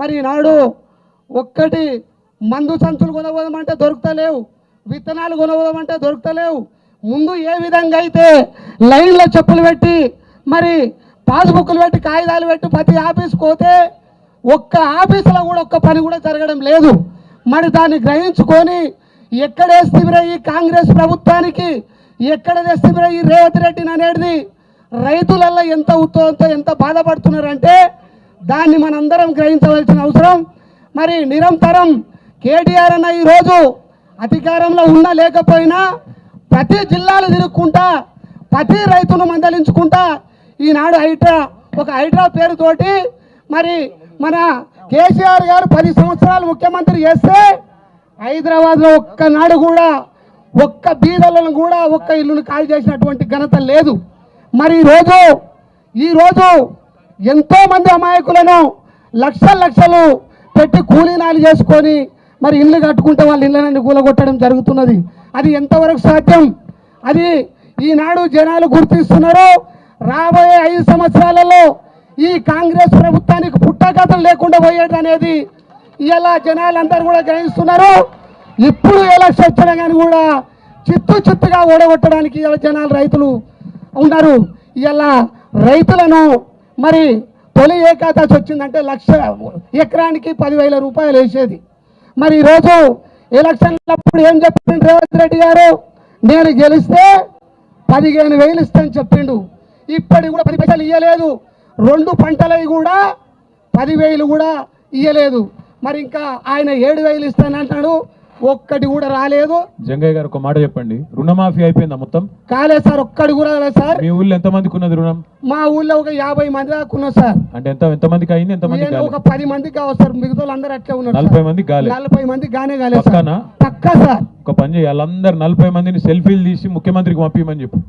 మరి ఈనాడు ఒక్కటి మందు సంచులు కొనబోదామంటే దొరుకుతలేవు విత్తనాలు కొనబోదామంటే దొరుకుతలేవు. ముందు ఏ విధంగా అయితే లైన్లో చెప్పులు పెట్టి మరి పాస్బుక్లు పెట్టి కాగితాలు పెట్టి ప్రతి ఆఫీస్కి పోతే ఒక్క ఆఫీసులో కూడా ఒక్క పని కూడా జరగడం లేదు. మరి దాన్ని గ్రహించుకొని ఎక్కడేస్తే ఈ కాంగ్రెస్ ప్రభుత్వానికి ఎక్కడ తెస్తే ఈ రేవంత్ రెడ్డిని అనేది రైతులల్లో ఎంత ఉత్సవంతో ఎంత బాధపడుతున్నారంటే దాన్ని మనందరం గ్రహించవలసిన అవసరం. మరి నిరంతరం కేటీఆర్ అన్న ఈరోజు అధికారంలో ఉన్నా లేకపోయినా ప్రతి జిల్లాలు తిరుక్కుంటా ప్రతి రైతును మందలించుకుంటా ఈనాడు హైడ్రా ఒక హైడ్రా పేరుతోటి మరి మన కేసీఆర్ గారు పది సంవత్సరాలు ముఖ్యమంత్రి చేస్తే హైదరాబాద్లో ఒక్కనాడు కూడా ఒక్క బీదలను కూడా ఒక్క ఇల్లును ఖాళీ చేసినటువంటి ఘనత లేదు. మరి ఈరోజు ఈరోజు ఎంతో మంది అమాయకులను లక్షల లక్షలు పెట్టి కూలీనాలు చేసుకొని మరి ఇల్లు కట్టుకుంటే వాళ్ళ ఇళ్ళని కూలగొట్టడం జరుగుతున్నది. అది ఎంతవరకు సాధ్యం? అది ఈనాడు జనాలు గుర్తిస్తున్నారు. రాబోయే ఐదు సంవత్సరాలలో ఈ కాంగ్రెస్ ప్రభుత్వానికి పుట్టగతం లేకుండా పోయేది అనేది ఇలా జనాలందరూ కూడా గ్రహిస్తున్నారు. ఇప్పుడు ఎలక్షన్ వచ్చినా కానీ కూడా చిత్తు చిత్తుగా ఓడగొట్టడానికి ఇలా జనాలు రైతులు ఉన్నారు. ఇలా రైతులను మరి తొలి ఏకాదశి వచ్చిందంటే లక్ష ఎకరానికి పదివేల రూపాయలు వేసేది. మరి ఈరోజు ఎలక్షన్లప్పుడు ఏం చెప్పిండు రేవంత్ రెడ్డి గారు? నేను గెలిస్తే పదిహేను వేలు ఇస్తాను చెప్పిండు. ఇప్పటికి కూడా పది పైసలు ఇవ్వలేదు రెండు పంటలవి కూడా పదివేలు కూడా ఇవ్వలేదు మరి ఇంకా ఆయన ఏడు వేలు ఇస్తానంటాడు ఒక్కటి కూడా రాలేదు. జంగయ్య గారు ఒక మాట చెప్పండి. రుణమాఫీ అయిపోయిందా మొత్తం? కాలేదు సార్ ఒక్కటి కూడా రాలేదు సార్. మీ ఊళ్ళో ఎంత మందికి ఉన్నది రుణం? మా ఊళ్ళో ఒక యాభై మంది దాకా ఉన్నారు సార్. అంటే ఎంత ఎంత మందికి అయింది ఎంత నేను కాలేదు ఒక పది మందికి కావచ్చు సార్. మిగతా అందరూ అట్లే ఉన్నారు. నలభై మందికి కాలేదు నలభై మంది గానే కాలేదు సార్. పక్కా సార్. ఒక పని చేయాలి వాళ్ళందరు నలభై మందిని సెల్ఫీలు తీసి ముఖ్యమంత్రికి పంపించమని చెప్పు.